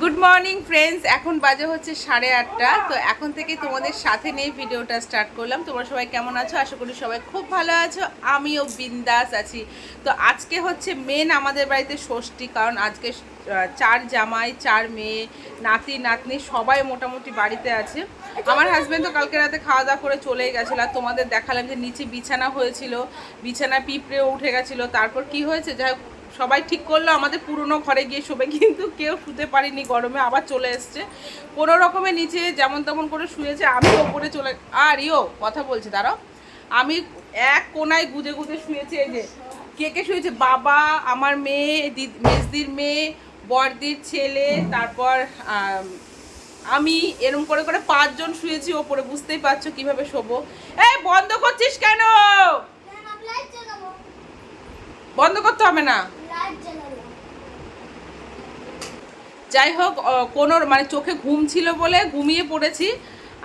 Good morning friends এখন বাজে হচ্ছে সাড়ে আটটা। তো এখন থেকে তোমাদের সাথে নিয়ে ভিডিওটা স্টার্ট করলাম। তোমরা সবাই কেমন আছো? আশা করি সবাই খুব ভালো আছো। আমিও বিন্দাস আছি। তো আজকে হচ্ছে মেন আমাদের বাড়িতে ষষ্ঠী, কারণ আজকে চার জামাই, চার মেয়ে, নাতি, নাতনি সবাই মোটামুটি বাড়িতে আছে। আমার হাজব্যান্ড তো কালকে রাতে খাওয়া দাওয়া করে চলে গেছিল। আর তোমাদের দেখালাম যে নিচে বিছানা হয়েছিল। বিছানা পিঁপড়েও উঠে গেছিল। তারপর কি হয়েছে? যাই সবাই ঠিক করল আমাদের পুরনো ঘরে গিয়ে শোবে কিন্তু কেউ শুতে পারিনি গরমে আবার চলে এসছে। কোনো রকমে নিচে যেমন তেমন করে শুয়েছে আমি ওপরে চলে আর ইও কথা বলছে দাঁড়াও। আমি এক কোনায় গুজে গুজে শুয়েছি এই যে কে কে শুয়েছে? বাবা আমার মেয়ে দিদ- মেজদির মেয়ে বড়দির ছেলে তারপর আমি এরম করে করে পাঁচজন শুয়েছি ওপরে বুঝতেই পারছ কীভাবে শোবো। এই বন্ধ করছিস কেন? বন্ধ করতে হবে না। যাই হোক কোনো মানে চোখে ঘুম ছিল বলে ঘুমিয়ে পড়েছি।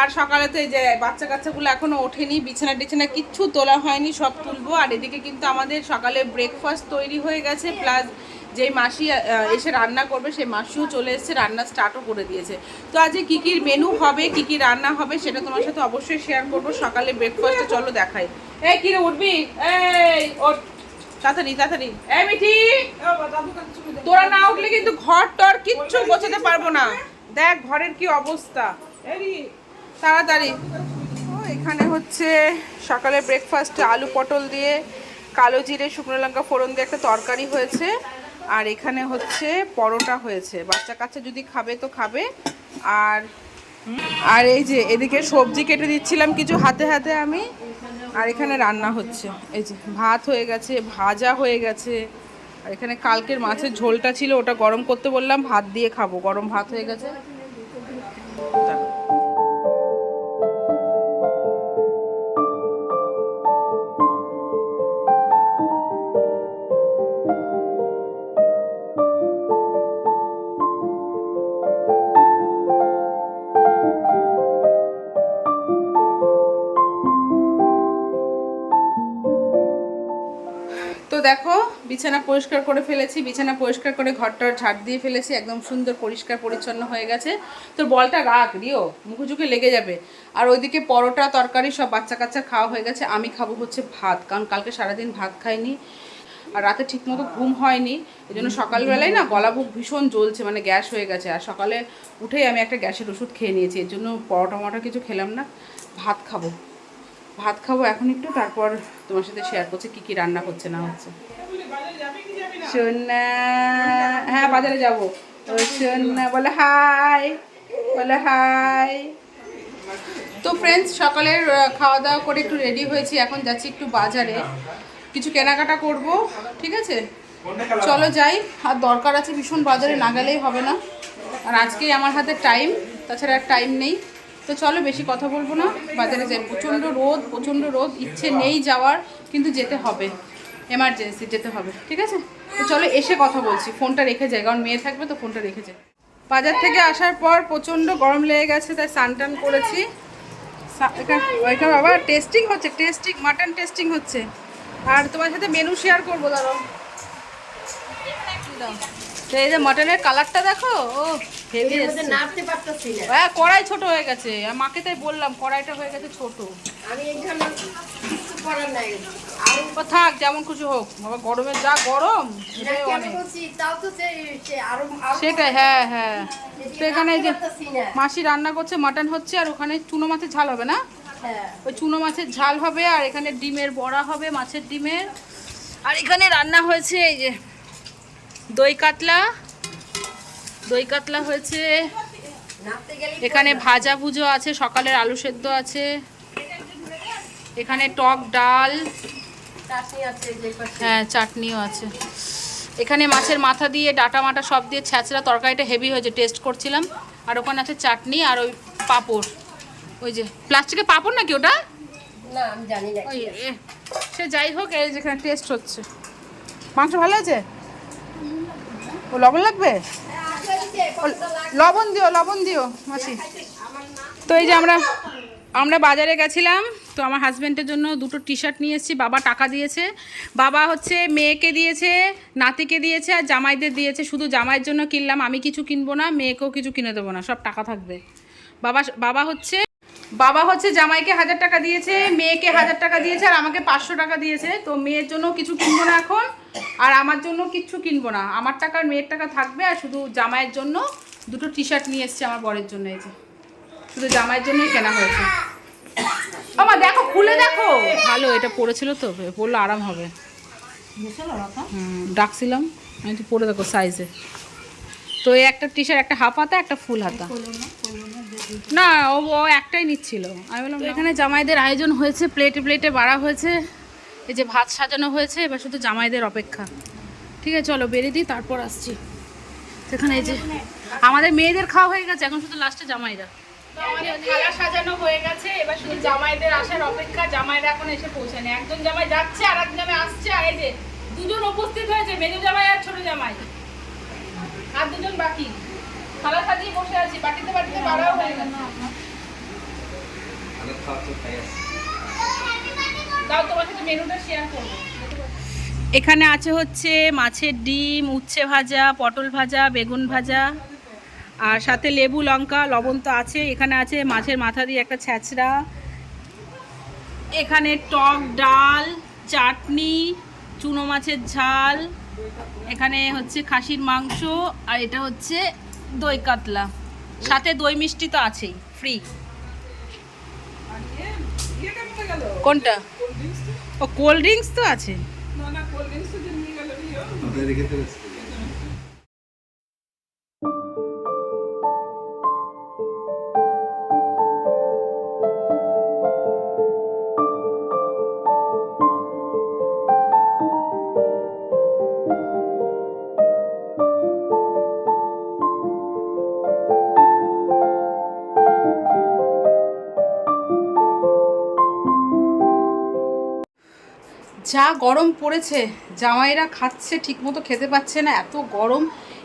আর সকালে তো যে বাচ্চা কাচ্চাগুলো এখনও ওঠেনি, বিছানা টিছানা কিচ্ছু তোলা হয়নি, সব তুলবো। আর এদিকে কিন্তু আমাদের সকালে ব্রেকফাস্ট তৈরি হয়ে গেছে প্লাস যেই মাসি এসে রান্না করবে, সেই মাসিও চলে এসেছে, রান্না স্টার্টও করে দিয়েছে। তো আজকে কী কী মেনু হবে, কী কী রান্না হবে, সেটা তোমার সাথে অবশ্যই শেয়ার করব। সকালে ব্রেকফাস্টে চলো দেখাই। এই কিরে উঠবি? এই, ওঠ। তাড়াতাড়ি তাড়াতাড়ি। এই মিঠি! তোরা না উঠলে কিন্তু ঘর টর কিচ্ছু গোছাতে পারব না। দেখ ঘরের কি অবস্থা। তাড়াতাড়ি। ও, এখানে হচ্ছে সকালে ব্রেকফাস্টে আলু পটল দিয়ে কালো জিরে শুকনো লঙ্কা ফোড়ন দিয়ে একটা তরকারি হয়েছে। আর এখানে হচ্ছে পরোটা হয়েছে। বাচ্চা কাচ্চা যদি খাবে তো খাবে। আর আর এই যে এদিকে সবজি কেটে দিচ্ছিলাম কিছু হাতে হাতে আমি। আর এখানে রান্না হচ্ছে। এই যে ভাত হয়ে গেছে, ভাজা হয়ে গেছে। আর এখানে কালকের মাছের ঝোলটা ছিল, ওটা গরম করতে বললাম, ভাত দিয়ে খাব। গরম ভাত হয়ে গেছে। তো দেখো, বিছানা পরিষ্কার করে ফেলেছি, বিছানা পরিষ্কার করে ঘরটা ঝাড় দিয়ে ফেলেছি, একদম সুন্দর পরিষ্কার পরিচ্ছন্ন হয়ে গেছে। তোর বলটা রাখ, রিও মুখুচুকে লেগে যাবে। আর ওইদিকে পরোটা, তরকারি, সব বাচ্চা কাচ্চা খাওয়া হয়ে গেছে। আমি খাব হচ্ছে ভাত, কারণ কালকে সারাদিন ভাত খাইনি। আর রাতে ঠিকমতো ঘুম হয়নি। এই জন্য সকালবেলায় না গলা বুক ভীষণ জ্বলছে মানে গ্যাস হয়ে গেছে। আর সকালে উঠেই আমি একটা গ্যাসের ওষুধ খেয়ে নিয়েছি। এর জন্য পরোটা মরোটা কিছু খেলাম না। ভাত খাব। ভাত খাব এখন একটু, তারপর তোমার সাথে শেয়ার করছে কি কি রান্না হচ্ছে, না হচ্ছে। সোনা হ্যাঁ বাজারে যাব। সোনা বলে হাই বলে হাই। তো ফ্রেন্ডস সকালের খাওয়া দাওয়া করে একটু রেডি হয়েছি, এখন যাচ্ছি একটু বাজারে। কিছু কেনাকাটা করব, ঠিক আছে? চলো যাই, আর দরকার আছে ভীষণ বাজারে, না গেলেই হবে না। আর আজকেই আমার হাতে টাইম তাছাড়া টাইম নেই। তো চলো বেশি কথা বলব না। বাজারে যাই প্রচণ্ড রোদ প্রচণ্ড রোদ, ইচ্ছে নেই যাওয়ার, কিন্তু যেতে হবে। এমার্জেন্সি যেতে হবে, ঠিক আছে? তো চলো এসে কথা বলছি, ফোনটা রেখে যাই, কারণ মেয়ে থাকবে তো ফোনটা রেখে যাই। বাজার থেকে আসার পর প্রচণ্ড গরম লেগে গেছে, তাই স্নান টান করেছি। ওইখানে বাবা টেস্টিং হচ্ছে টেস্টিং মাটন টেস্টিং হচ্ছে। আর তোমার সাথে মেনু শেয়ার করব। তো এই যে মটনের কালারটা দেখো, ও। হ্যাঁ কড়াই ছোট হয়ে গেছে। মাকে তাই বললাম কড়াইটা হয়ে গেছে ছোট। আমি থাক যেমন কিছু হোক। বাবা গরমের যা গরম সেটাই হ্যাঁ হ্যাঁ। তো এখানে যে। মাসি রান্না করছে মাটন হচ্ছে আর ওখানে চুনো মাছের ঝাল হবে না? হ্যাঁ। ওই চুনো মাছের ঝাল হবে আর এখানে ডিমের বড়া হবে মাছের ডিমের। আর এখানে রান্না হয়েছে এই যে দই কাতলা দই কাতলা হয়েছে। এখানে ভাজা ভুজো আছে সকালের আলু সেদ্ধ আছে। এখানে টক ডাল। হ্যাঁ চাটনিও আছে। এখানে মাছের মাথা দিয়ে ডাটা মাটা সব দিয়ে ছ্যাঁচড়া তরকারিটা হেভি হয়েছে টেস্ট করছিলাম। আর ওখানে আছে চাটনি আর ওই পাঁপড়। ওই যে প্লাস্টিকের পাঁপড় নাকি ওটা? না আমি জানি না ওই সে যাই হোক এই যেখানে টেস্ট হচ্ছে। মাংস ভালো আছে ও লবণ লাগবে? লবণ দিও লবণ দিও, মাসি। তো এই যে আমরা আমরা বাজারে গেছিলাম, তো আমার হাজব্যান্ডের জন্য দুটো টি শার্ট নিয়ে এসেছি, বাবা টাকা দিয়েছে। বাবা হচ্ছে মেয়েকে দিয়েছে, নাতিকে দিয়েছে আর জামাইদের দিয়েছে। শুধু জামাইয়ের জন্য কিনলাম, আমি কিছু কিনবো না, মেয়েকেও কিছু কিনে দেবো না, সব টাকা থাকবে। বাবা বাবা হচ্ছে বাবা হচ্ছে জামাইকে হাজার টাকা দিয়েছে মেয়েকে হাজার টাকা দিয়েছে আর আমাকে পাঁচশো টাকা দিয়েছে। তো মেয়ের জন্য কিছু কিনবো না এখন আর আমার জন্য কিচ্ছু কিনবো না। আমার টাকা আর মেয়ের টাকা থাকবে আর শুধু জামাইয়ের জন্য দুটো টি শার্ট নিয়ে এসেছে আমার বরের জন্য এই যে। শুধু জামাইয়ের জন্যই কেনা হয়েছে। আমা দেখো খুলে দেখো। ভালো এটা পড়েছিল তো পড়লে আরাম হবে। ডাকছিলাম আমি তো পরে দেখো সাইজে তো এই একটা টি শার্ট একটা হাফ হাতা একটা ফুল হাতা। না ও ও একটাই নিচ্ছিল। আমি বললাম এখানে জামাইদের আয়োজন হয়েছে প্লেটে প্লেটে বাড়া হয়েছে এই যে ভাত সাজানো হয়েছে এবার শুধু জামাইদের অপেক্ষা। ঠিক আছে চলো বেরিয়ে দিই তারপর আসছি। সেখানে এই যে আমাদের মেয়েদের খাওয়া হয়ে গেছে এখন শুধু লাস্টে জামাইরা। আমাদের থালা সাজানো হয়ে গেছে এবার শুধু জামাইদের আসার অপেক্ষা জামাইরা এখন এসে পৌঁছানে একজন জামাই যাচ্ছে আর একজন জামাই আসছে আর এই যে দুজন উপস্থিত হয়েছে মেজো জামাই আর ছোট জামাই। আর দুজন বাকি। থালা সাজিয়ে বসে আছি বাটিতে বাটিতে বাড়াও হয়ে গেছে। দাও তোমার সাথে মেনুটা শেয়ার করব। এখানে আছে হচ্ছে মাছের ডিম উচ্ছে ভাজা পটল ভাজা বেগুন ভাজা আর সাথে লেবু লঙ্কা লবণ তো আছে। এখানে আছে মাছের মাথা দিয়ে একটা ছ্যাঁচড়া। এখানে টক ডাল চাটনি চুনো মাছের ঝাল এখানে হচ্ছে খাসির মাংস আর এটা হচ্ছে দই কাতলা। সাথে দই মিষ্টি তো আছেই ফ্রি কোনটা? ও কোল্ড ড্রিঙ্কস তো আছে। যা গরম পড়েছে, জামাইরা খাচ্ছে, ঠিকমতো খেতে পাচ্ছে না, এত গরম।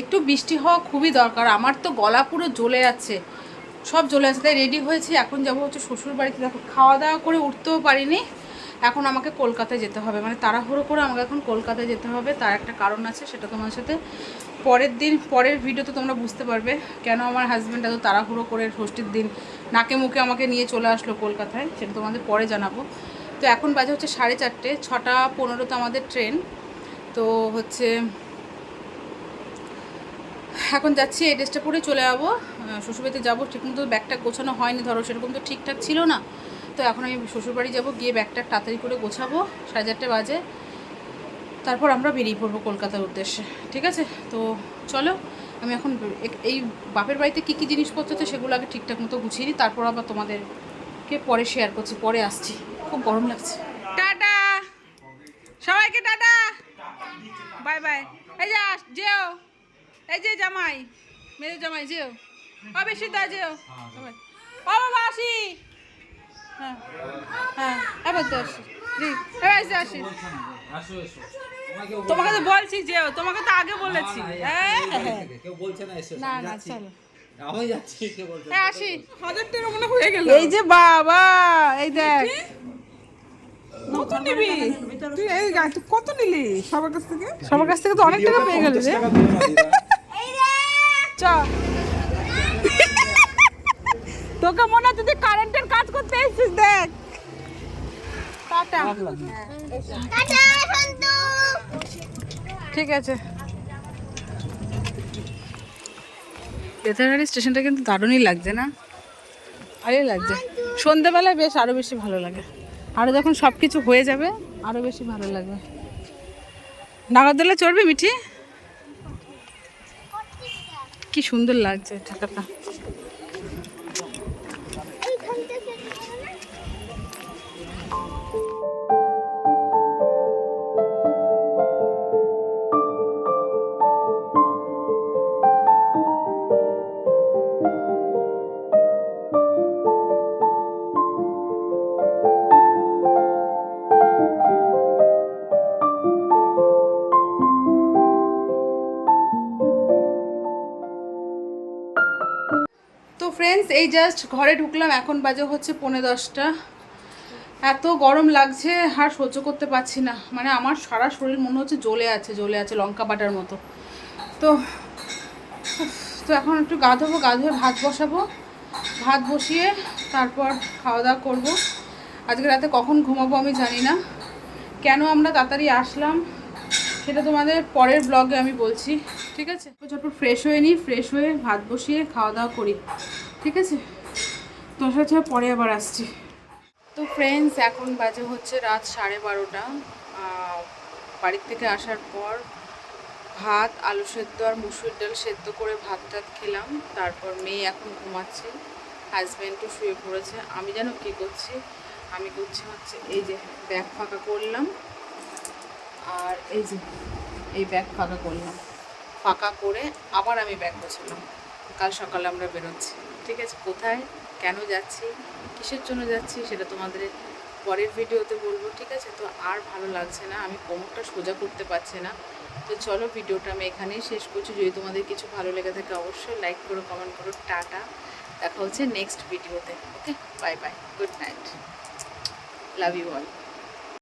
একটু বৃষ্টি হওয়া খুবই দরকার, আমার তো গলা পুরো জ্বলে যাচ্ছে। সব জ্বলে যাচ্ছে, তাই রেডি হয়েছি, এখন যাব হচ্ছে শ্বশুর বাড়িতে দেখো খাওয়া দাওয়া করে উঠতেও পারিনি, এখন আমাকে কলকাতায় যেতে হবে। মানে তাড়াহুড়ো করে আমাকে এখন কলকাতায় যেতে হবে, তার একটা কারণ আছে, সেটা তোমার সাথে পরের দিন, পরের ভিডিওতে তোমরা বুঝতে পারবে কেন আমার হাজব্যান্ড এত তাড়াহুড়ো করে ষষ্ঠীর দিন নাকে মুখে আমাকে নিয়ে চলে আসলো কলকাতায়, সেটা তোমাদের পরে জানাব। তো এখন বাজে হচ্ছে সাড়ে চারটে, ছটা পনেরোতে আমাদের ট্রেন। তো হচ্ছে, এখন যাচ্ছি এই ড্রেসটা পরে চলে যাব। শ্বশুরবাড়িতে যাব ঠিকমতো ব্যাগটা গোছানো হয়নি, ধরো সেরকম তো ঠিকঠাক ছিল না। তো এখন আমি শ্বশুরবাড়ি যাব, গিয়ে ব্যাগটা তাড়াতাড়ি করে গোছাবো, সাড়ে চারটে বাজে। তারপর আমরা বেরিয়ে পড়ব কলকাতার উদ্দেশ্যে, ঠিক আছে? তো চলো, আমি এখন এই বাপের বাড়িতে কী কী জিনিসপত্র আছে সেগুলো আগে ঠিকঠাক মতো গুছিয়ে নিই, তারপর আবার তোমাদেরকে পরে শেয়ার করছি, পরে আসছি। খুব গরম লাগছে। টাটা! সবাইকে টাটা! Bye bye. এই যে আস যেও। এই যে জামাই মেরে জামাই যেও। ও বেশি দা যেও। ও বাবা আসি। হ্যাঁ হ্যাঁ এবার তো আসি। জি, এবার এসে আসি। তোমাকে তো বলছি যেও। তোমাকে তো আগে বলেছি। হ্যাঁ হ্যাঁ কেউ বলছে না এসো না না চলো। আমি যাচ্ছি কে বলছে হ্যাঁ আসি। হাজার টাকা মনে হয়ে গেল। এই যে বাবা এই দেখ। কত নিবি? তুই এই তুই কত নিলি? সবার কাছ থেকে? সবার কাছ থেকে তো অনেক টাকা পেয়ে গেল রে। চ। তোকে মনে হচ্ছে তুই কারেন্টের কাজ করতে এসেছিস দেখ। টাটা। ঠিক আছে। বেতারহারি স্টেশনটা কিন্তু দারুণই লাগছে না? ভালোই লাগছে। সন্ধেবেলায় বেশ আরও বেশি ভালো লাগে। আরও যখন সব কিছু হয়ে যাবে আরও বেশি ভালো লাগবে। নাগরদোলা চড়বে মিঠি? কি সুন্দর লাগছে ঢাকাটা তো ফ্রেন্ডস এই জাস্ট ঘরে ঢুকলাম, এখন বাজে হচ্ছে পৌনে দশটা। এত গরম লাগছে, আর সহ্য করতে পারছি না। মানে আমার সারা শরীর মনে হচ্ছে জ্বলে আছে জ্বলে আছে লঙ্কা বাটার মতো। তো তো এখন একটু গা ধোবো গা ধুয়ে ভাত বসাবো। ভাত বসিয়ে তারপর খাওয়া দাওয়া করব। আজকে রাতে কখন ঘুমাবো আমি জানি না। কেন আমরা তাড়াতাড়ি আসলাম, সেটা তোমাদের পরের ব্লগে আমি বলছি। ঠিক আছে? ঝটপট ফ্রেশ হয়ে নিই ফ্রেশ হয়ে ভাত বসিয়ে খাওয়া দাওয়া করি। ঠিক আছে? তোর সাথে পরে আবার আসছি। তো ফ্রেন্ডস এখন বাজে হচ্ছে রাত সাড়ে বারোটা। বাড়ির থেকে আসার পর ভাত, আলু সেদ্ধ আর মুসুর ডাল সেদ্ধ করে ভাত টাত খেলাম। তারপর মেয়ে এখন ঘুমাচ্ছে। হাজব্যান্ডও শুয়ে পড়েছে। আমি যেন কী করছি? আমি করছি হচ্ছে এই যে ব্যাগ ফাঁকা করলাম। আর এই যে, এই ব্যাগ ফাঁকা করলাম। ফাঁকা করে আবার আমি ব্যাগ গোছালাম কাল সকালে আমরা বেরোচ্ছি। ঠিক আছে, কোথায়, কেন যাচ্ছি, কিসের জন্য যাচ্ছি সেটা তোমাদের পরের ভিডিওতে বলব, ঠিক আছে? তো আর ভালো লাগছে না, আমি কোমরটা সোজা করতে পারছি না। তো চলো ভিডিওটা আমি এখানেই শেষ করছি। যদি তোমাদের কিছু ভালো লেগে থাকে অবশ্যই লাইক করো কমেন্ট করো, টাটা। দেখা হচ্ছে নেক্সট ভিডিওতে okay bye bye good night love you all